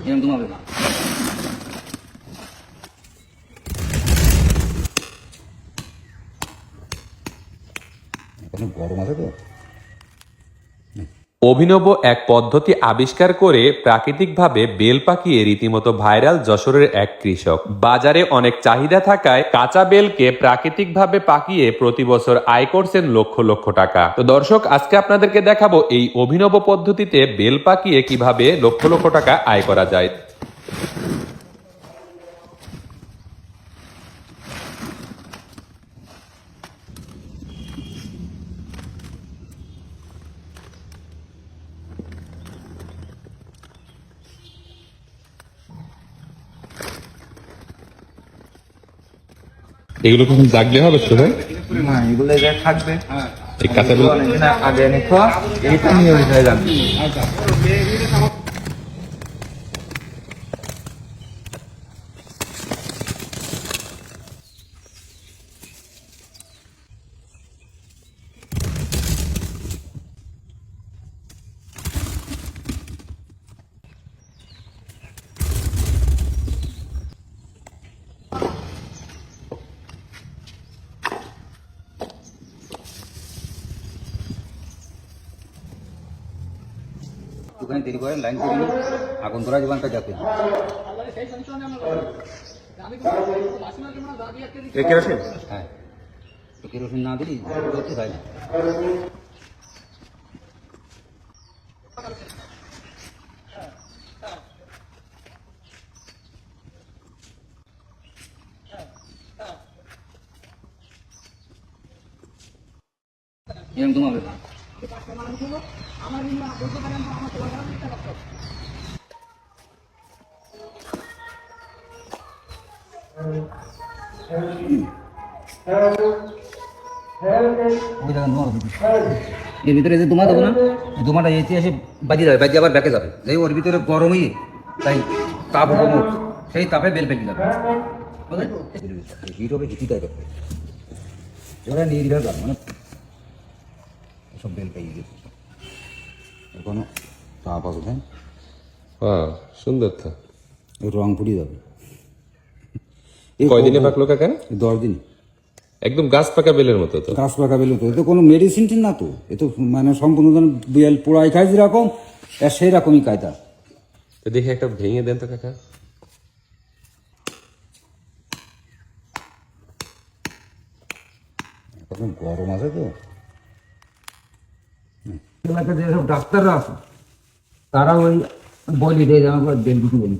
এরকম ঘুমাবে এখন গরম আছে তো? অভিনব এক পদ্ধতি আবিষ্কার করে প্রাকৃতিকভাবে বেল পাকিয়ে রীতিমতো ভাইরাল যশোরের এক কৃষক। বাজারে অনেক চাহিদা থাকায় কাঁচা বেলকে প্রাকৃতিকভাবে পাকিয়ে প্রতি বছর আয় করছেন লক্ষ লক্ষ টাকা। তো দর্শক, আজকে আপনাদেরকে দেখাবো এই অভিনব পদ্ধতিতে বেল পাকিয়ে কীভাবে লক্ষ লক্ষ টাকা আয় করা যায়। এগুলো কখন জাগলে হবে শুধু? না এগুলো যা থাকবে। এই কাঁচা আগে হয়ে যাবে। একটুখানি দেরি করেন লাইন করে নিন। আগুন ধরা জীবনটা যাতে। হ্যাঁ। কেরোসিন না দিলি করতে হয় না। এরকম ঘুমাবে ওই দেখেন ধোঁয়া উঠছে। এর ভিতরে যে ধোঁয়া দেবো না ধোঁয়াটা এতে এসে বাজিয়ে যাবে বাজিয়ে আবার ব্যাকে যাবে। এই ওর ভিতরে গরমই তাই তাপ হবে সেই তাপে বেল পেকে যাবে। হিট হবে তাই করবে। এবারে নির্ভর মানে বেল পেয়ে গেছে। এখনও তাপ তাই হ্যাঁ? সুন্দর তো। রং ফুটিয়ে যাবে। কয়দিনে পাকলো কাকা? দশ দিন। একদম গাছ পাকা বেলের মতো তো? গাছ পাকা বেলুন তো এ কোনো মেডিসিন না তো? এ তো মানে সম্পূর্ণ বেল পোড়াই খায় যেরকম আর সেই রকমই কায়দা তো দেখি একটা ভেঙে দেন তো কাকা। গরম আছে তো? এলাকাতে যেসব ডাক্তাররা আছে তারা ওই বলি দেয় আমার বেল বিক্রি বলি